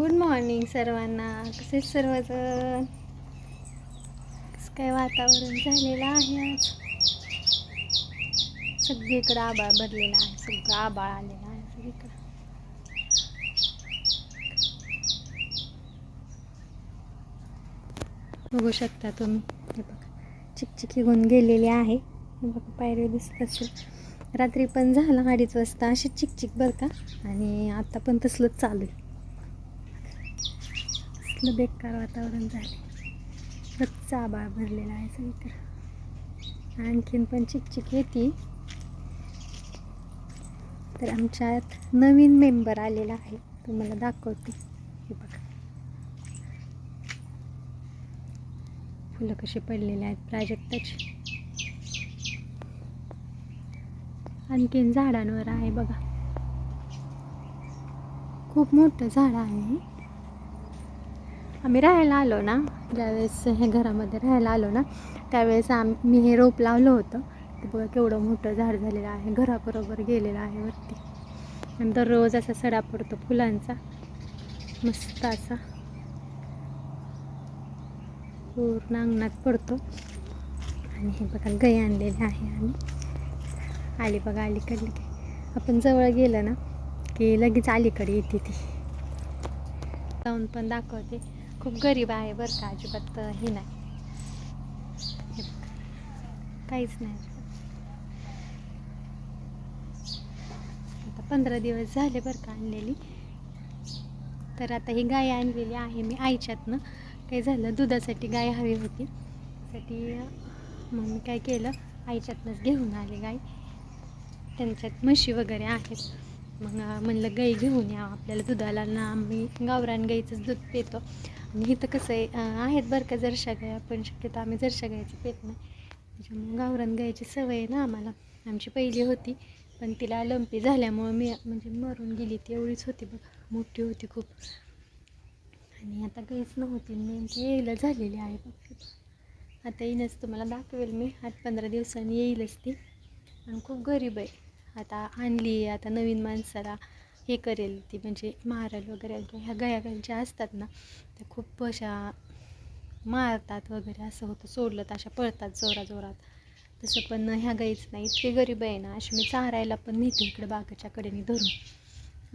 Good morning सर्वांना. कसे सर्वजण? कसं काय वातावरण झालेलं आहे आज? सगळीकडं आबाळ भरलेला आहे. सगळं आबाळ आलेला आहे सगळीकडं. बघू शकता तुम्ही. हे बघा. चिकचिकी होऊन गेलेली आहे. हे बघा पायरी दिसत असेल. रात्री पण झालं अडीच वाजता. अशी चिकचिक बरं का? आणि आत्ता पण तसलंच चालू आहे. कसलं बेकार वातावरण झाले रक्चा आबाळ भरलेला आहे सगळीकडं आणखीन पण चिकचिक येते तर आमच्यात नवीन मेंबर आलेला आहे. तुम्हाला दाखवते. हे बघा. फुलं कशी पडलेली आहेत प्राजक्ताची. आणखीन झाडांवर आहे बघा. खूप मोठं झाड आहे हे. आम्ही राहायला आलो ना ज्यावेळेस हे घरामध्ये राहायला आलो ना त्यावेळेस आम मी हे रोप लावलं होतं. ते बघा केवढं मोठं झाड झालेलं आहे घराबरोबर गेलेलं आहे वरती. नंतर रोज असा सडा पडतो फुलांचा मस्त असा. पूर्ण अंगणात पडतो. आणि हे बघा गाई आणलेले आहे आम्ही. आली बघा अलीकडली काय आपण जवळ गेलं ना की लगेच अलीकडे येते ती. जाऊन पण दाखवते. खूप गरीब आहे बरं का अजिबात हे नाही. हे काहीच नाही. आता पंधरा दिवस झाले बरं का आणलेली. तर आता ही गाय आणलेली आहे मी आईच्यातनं. काय झालं दुधासाठी गाय हवी होती. त्यासाठी मग मी काय केलं आईच्यातनंच घेऊन आले गाय. त्यांच्यात म्हशी वगैरे आहेत. मग म्हणलं गाई घेऊन या आपल्याला दुधाला ना आम्ही गावरान गाईचंच दूध पितो. आणि इथं कसं आहे आहेत बरं का जरशा गाय पण शक्यतो आम्ही जरशा गायचं पित नाही. मग गावरान गायची सवय आहे ना आम्हाला. आमची पहिली होती पण तिला लंपी झाल्यामुळं मी म्हणजे मरून गेली ती एवढीच होती बघा. मोठी होती खूप. आणि आता गाईच नव्हती नेमकी येईला झालेली आहे बघ. आता येईनच तुम्हाला दाखवेल मी. आठ पंधरा दिवसांनी येईलच ती. आणि खूप गरीब आहे. आता आणली आता नवीन माणसाला हे करेल ती म्हणजे मारल वगैरे ह्या गया ज्या असतात ना त्या खूप अशा मारतात वगैरे असं होतं सोडलं तर अशा पळतात जोरा जोरात. तसं पण ह्या गाईच नाही इतके गरीब आहे ना अशी मी चारायला पण नेते इकडे बागाच्या कडेने धरून.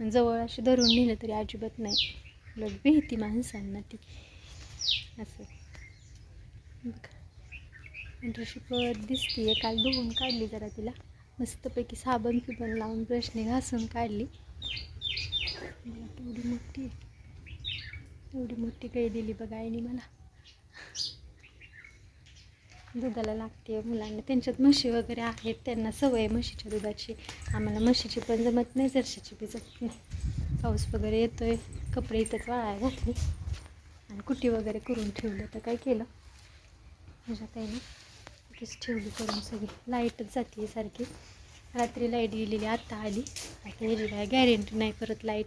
आणि जवळ अशी धरून नेलं तरी अजिबात नाही. उलट भीती माणसांना ती. असं. बघा. अशी पळत दिसते काल धुवून काढली जरा तिला. मस्तपैकी साबण फिबण लावून ब्रशने घासून काढली. एवढी मोठी आहे. एवढी मोठी काही दिली बघा आईने मला. दुधाला लागते मुलांना. त्यांच्यात म्हशी वगैरे आहेत. त्यांना सवय आहे म्हशीच्या दुधाची. आम्हाला म्हशीची पण जमत नाही जर्शीची बी जमत नाही. पाऊस वगैरे येतोय. कपडे इथंच वाळायला घातले. आणि कुटी वगैरे करून ठेवलं. तर काय केलं? माझ्या ताईने? तीच ठेवली करून सगळी. लाईटच जाते सारखी. रात्री लाइट गेलेली आत्ता आली. आता याची काय गॅरंटी नाही परत लाइट.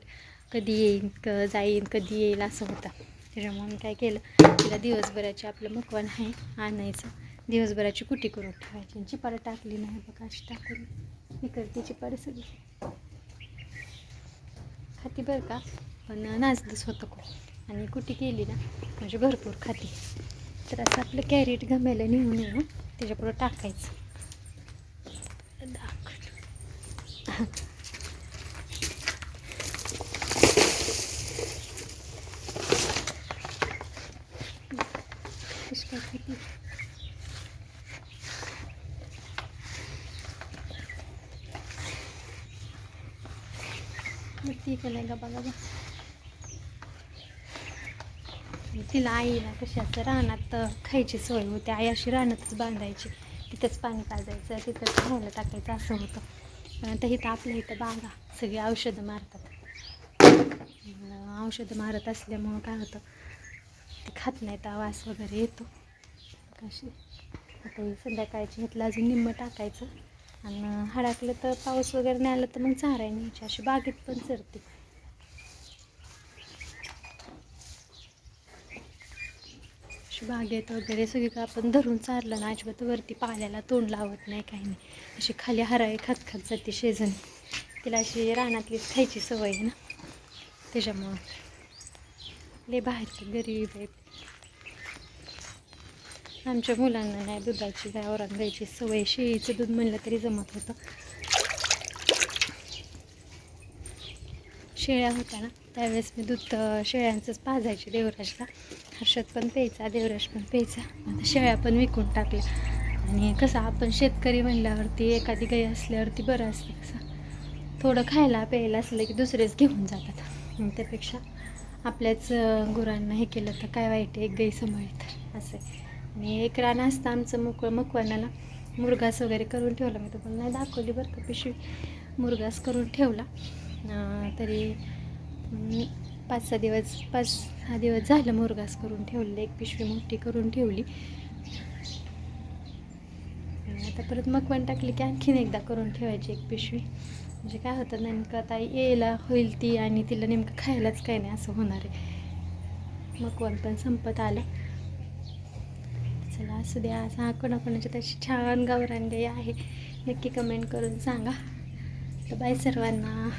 कधी येईन क जाईन कधी येईल असं होतं. त्याच्यामुळे मी काय केलं तिला दिवसभराची आपलं मकवान आहे आणायचं. दिवसभराची कुटी करून ठेवायची. आणि टाकली नाही बघा अशी टाकून इकडची चिपाडं सगळी. खाती बरं का? पण नाचलंच होतं खूप. आणि कुटी केली ना म्हणजे भरपूर खाती. तर असं आपलं कॅरेट घमायला नेऊन येऊ. त्याच्यापुढं टाकायचं दाखव. कशी काय खाती? ती का नाही गबा गबा तिला आईला कशी रानात खायची सोय होती. आई अशी रानातच बांधायची. तिथंच पाणी पाजायचं तिथंच खायला टाकायचं असं होतं. पण इथं आपल्या इथं बागा सगळी औषधं मारतात. औषधं मारत असल्यामुळं काय होतं ते खात नाहीत वास वगैरे येतो. कशी? आता हे संध्याकाळची घेतलं अजून निम्म टाकायचं. आणि हडाकलं तर पाऊस वगैरे नाही आला तर मग चाराय न्यायची अशी बागेत पण चरते. अशी बागेत वगैरे सगळी आपण धरून चारलं ना अजिबात वरती पाल्याला तोंड लावत नाही काही नाही. अशी खाली हराळी खात खात जाते शेजणी तिला अशी रानातलीच खायची सवय आहे ना. त्याच्यामुळं ले बाहेरचे गरीब आहेत. आमच्या मुलांना नाही दुधाची गावरान द्यायची सवय. शेळीचं दूध म्हणलं तरी जमत होतं. शेळ्या होत्या ना त्यावेळेस मी दूध शेळ्यांचंच पाजायचे देवराजला. हर्षद पण प्यायचा देवराज पण प्यायचा. आता शेळ्या पण विकून टाकल्या. आणि कसं आपण शेतकरी म्हणल्यावरती एखादी गाई असल्यावरती बरं असतं कसं. थोडं खायला प्यायला असलं की दुसरेच घेऊन जातात. त्यापेक्षा आपल्याच गुरांना हे केलं तर काय वाईट आहे? एक गाई सांभाळली तर. असं आहे. आणि एक रान असतं आमचं मोकळं मकवानाला मुरगास वगैरे करून ठेवला. मी तुम्हाला नाही दाखवली बरं का पिशवी. मुरगास करून ठेवला. तरी पाच सहा दिवस पाच सहा दिवस झालं मुरगास करून ठेवलेलं एक पिशवी मोठी करून ठेवली. आता परत मकवण टाकली की आणखीन एकदा करून ठेवायची एक पिशवी. म्हणजे काय होतं नेमकं आता यायला होईल ती आणि तिला नेमकं खायलाच काही नाही असं होणार आहे. मकवण पण संपत आलं. चला असू द्या. सांगा कोणाकोणाच्या तशी छान गावरानगाई आहे. नक्की कमेंट करून सांगा. तर बाय सर्वांना.